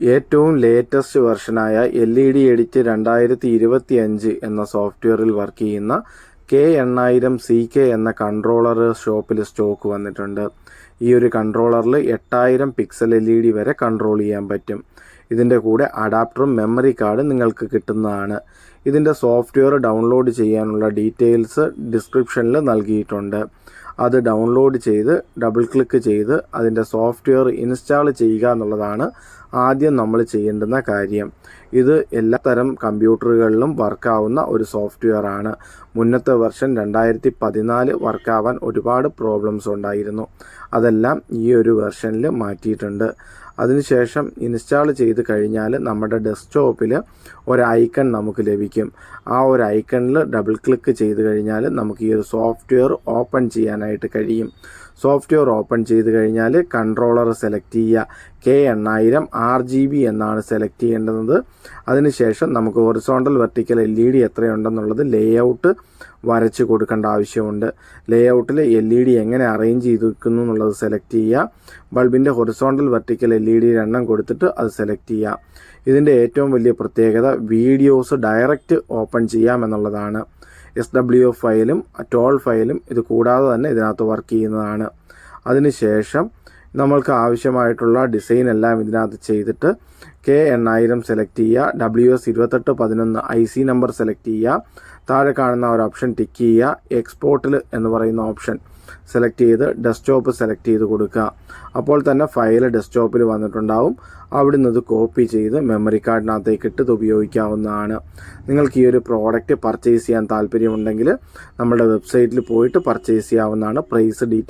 ഏറ്റവും ലേറ്റസ്റ്റ് വെർഷനായ L E D edit രണ്ടായിരത്തി ഇരുപത്തി അഞ്ച് എന്ന സോഫ്റ്റ്വെയറിൽ വർക്ക് ചെയ്യുന്ന കെ എണ്ണായിരം സി കെ എന്ന കൺട്രോളർ ഷോപ്പിൽ സ്റ്റോക്ക് വന്നിട്ടുണ്ട്. ഈ ഒരു കൺട്രോളറിൽ എട്ടായിരം പിക്സൽ എൽ ഇ ഡി വരെ കൺട്രോൾ ചെയ്യാൻ പറ്റും. ഇതിന്റെ കൂടെ അഡാപ്റ്ററും മെമ്മറി കാർഡും നിങ്ങൾക്ക് കിട്ടുന്നതാണ്. ഇതിന്റെ സോഫ്റ്റ്വെയർ ഡൗൺലോഡ് ചെയ്യാനുള്ള ഡീറ്റെയിൽസ് ഡിസ്ക്രിപ്ഷനിൽ നൽകിയിട്ടുണ്ട്. അത് ഡൗൺലോഡ് ചെയ്ത് ഡബിൾ ക്ലിക്ക് ചെയ്ത് അതിന്റെ സോഫ്റ്റ്വെയർ ഇൻസ്റ്റാൾ ചെയ്യുക എന്നുള്ളതാണ് ആദ്യം നമ്മൾ ചെയ്യേണ്ടുന്ന കാര്യം. ഇത് എല്ലാ തരം കമ്പ്യൂട്ടറുകളിലും വർക്കാവുന്ന ഒരു സോഫ്റ്റ്വെയർ ആണ് മുന്നത്തെ വർഷം രണ്ടായിരത്തി പതിനാല് വർക്കാവാൻ ഒരുപാട് പ്രോബ്ലംസ് ഉണ്ടായിരുന്നു. അതെല്ലാം ഈ ഒരു വെർഷനിൽ മാറ്റിയിട്ടുണ്ട്. അതിനുശേഷം ഇൻസ്റ്റാൾ ചെയ്ത് കഴിഞ്ഞാൽ നമ്മുടെ ഡെസ്ക്ടോപ്പിൽ ഒരു ഐക്കൺ നമുക്ക് ലഭിക്കും. ആ ഒരു ഐക്കണിൽ ഡബിൾ ക്ലിക്ക് ചെയ്ത് കഴിഞ്ഞാൽ നമുക്ക് ഈ ഒരു സോഫ്റ്റ്വെയർ ഓപ്പൺ ചെയ്യാനായിട്ട് കഴിയും. സോഫ്റ്റ്വെയർ ഓപ്പൺ ചെയ്ത് കഴിഞ്ഞാൽ കൺട്രോളർ സെലക്ട് ചെയ്യുക. കെ എണ്ണായിരം ആർ ജി ബി എന്നാണ് സെലക്ട് ചെയ്യേണ്ടത്. അതിനുശേഷം നമുക്ക് horizontal vertical L E D എത്രയുണ്ടെന്നുള്ളത് layout വരച്ച് കൊടുക്കേണ്ട ആവശ്യമുണ്ട്. ലേ ഔട്ടിൽ എൽ ഇ ഡി എങ്ങനെ അറേഞ്ച് ചെയ്തിരിക്കുന്നു എന്നുള്ളത് സെലക്ട് ചെയ്യുക. ബൾബിന്റെ horizontal vertical L E D എണ്ണം കൊടുത്തിട്ട് അത് സെലക്ട് ചെയ്യുക. ഇതിന്റെ ഏറ്റവും വലിയ പ്രത്യേകത വീഡിയോസ് ഡയറക്റ്റ് ഓപ്പൺ ചെയ്യാമെന്നുള്ളതാണ് എസ് ഡബ്ല്യു എഫ് ഫയലും ടോൾ ഫയലും ഇത് കൂടാതെ തന്നെ ഇതിനകത്ത് വർക്ക് ചെയ്യുന്നതാണ്. അതിനുശേഷം നമ്മൾക്ക് ആവശ്യമായിട്ടുള്ള ഡിസൈൻ എല്ലാം ഇതിനകത്ത് ചെയ്തിട്ട് കെ എണ്ണായിരം സെലക്ട് ചെയ്യുക. ഡബ്ല്യു എസ് ഇരുപത്തെട്ട് പതിനൊന്ന് ഐ സി നമ്പർ സെലക്ട് ചെയ്യുക. താഴെ കാണുന്ന ഒരു ഓപ്ഷൻ ടിക്ക് ചെയ്യുക. എക്സ്പോർട്ടിൽ എന്ന് പറയുന്ന ഓപ്ഷൻ സെലക്ട് ചെയ്ത് ഡെസ്ക്ടോപ്പ് സെലക്ട് ചെയ്ത് കൊടുക്കുക. അപ്പോൾ തന്നെ ഫയൽ ഡെസ്ക്ടോപ്പിൽ വന്നിട്ടുണ്ടാവും. അവിടെ നിന്ന് ഇത് കോപ്പി ചെയ്ത് മെമ്മറി കാർഡിനകത്തേക്ക് ഇട്ട് ഇത് ഉപയോഗിക്കാവുന്നതാണ്. നിങ്ങൾക്ക് ഈ ഒരു പ്രോഡക്റ്റ് പർച്ചേസ് ചെയ്യാൻ താല്പര്യമുണ്ടെങ്കിൽ നമ്മുടെ വെബ്സൈറ്റിൽ പോയിട്ട് പർച്ചേസ് ചെയ്യാവുന്നതാണ്. Price detail